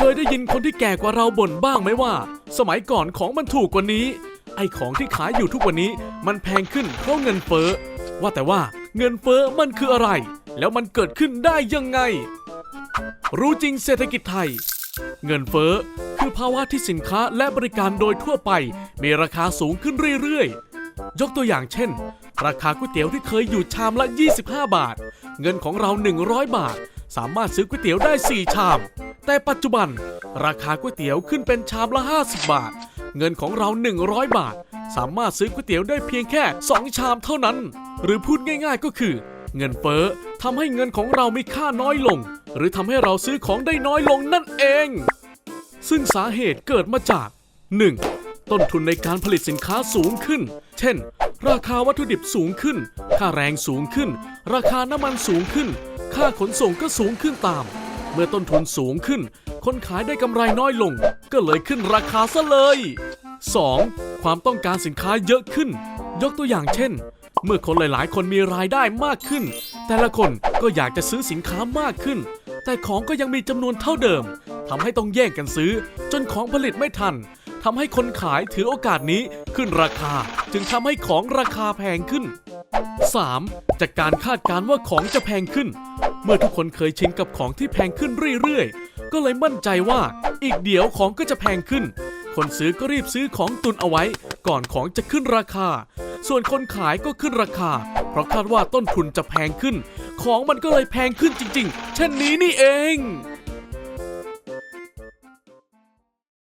เคยได้ยินคนที่แก่กว่าเราบ่นบ้างไหมว่า สมัยก่อนของมันถูกกว่านี้ ไอของที่ขายอยู่ทุกวันนี้มันแพงขึ้นเพราะเงินเฟ้อ ว่าแต่ว่าเงินเฟ้อมันคืออะไร แล้วมันเกิดขึ้นได้ยังไง รู้จริงเศรษฐกิจไทย เงินเฟ้อคือภาวะที่สินค้าและบริการโดยทั่วไป มีราคาสูงขึ้นเรื่อยๆ ยกตัวอย่างเช่น ราคาก๋วยเตี๋ยวที่เคยอยู่ชามละ 25 บาท เงินของเรา 100 บาท สามารถซื้อก๋วยเตี๋ยวได้ 4 ชาม แต่ปัจจุบัน ราคาก๋วยเตี๋ยวขึ้นเป็นชามละ 50 บาท เงินของเรา 100 บาท สามารถซื้อก๋วยเตี๋ยวได้เพียงแค่ 2 ชามเท่านั้น หรือพูดง่ายๆก็คือ เงินเฟ้อทำให้เงินของเรามีค่าน้อยลง หรือทำให้เราซื้อของได้น้อยลงนั่นเอง ซึ่งสาเหตุเกิดมาจาก 1. ต้นทุนในการผลิตสินค้าสูงขึ้น เช่น ราคาวัตถุดิบสูงขึ้น ค่าแรงสูงขึ้น ราคาน้ำมันสูงขึ้น ค่าขนส่งก็สูงขึ้นตาม เมื่อต้นทุนสูงขึ้น คนขายได้กำไรน้อยลง ก็เลยขึ้นราคาซะเลย 2. ความต้องการสินค้าเยอะขึ้น ยกตัวอย่างเช่น เมื่อคนหลาย ๆ คนมีรายได้มากขึ้น แต่ละคนก็อยากจะซื้อสินค้ามากขึ้น แต่ของก็ยังมีจำนวนเท่าเดิมทำให้ต้องแย่งกันซื้อ จนของผลิตไม่ทันทำให้คนขายถือโอกาสนี้ขึ้นราคา จึงทำให้ของราคาแพงขึ้น 3. จากการคาดการณ์ว่าของจะแพงขึ้น มื่อทุกคนเคยชินกับของที่แพงขึ้นเรื่อยๆ ก็เลยมั่นใจว่าอีกเดี๋ยวของก็จะแพงขึ้น คนซื้อก็รีบซื้อของตุนเอาไว้ ก่อนของจะขึ้นราคา ส่วนคนขายก็ขึ้นราคา เพราะคาดว่าต้นทุนจะแพงขึ้น ของมันก็เลยแพงขึ้นจริง ๆ เช่นนี้นี่เอง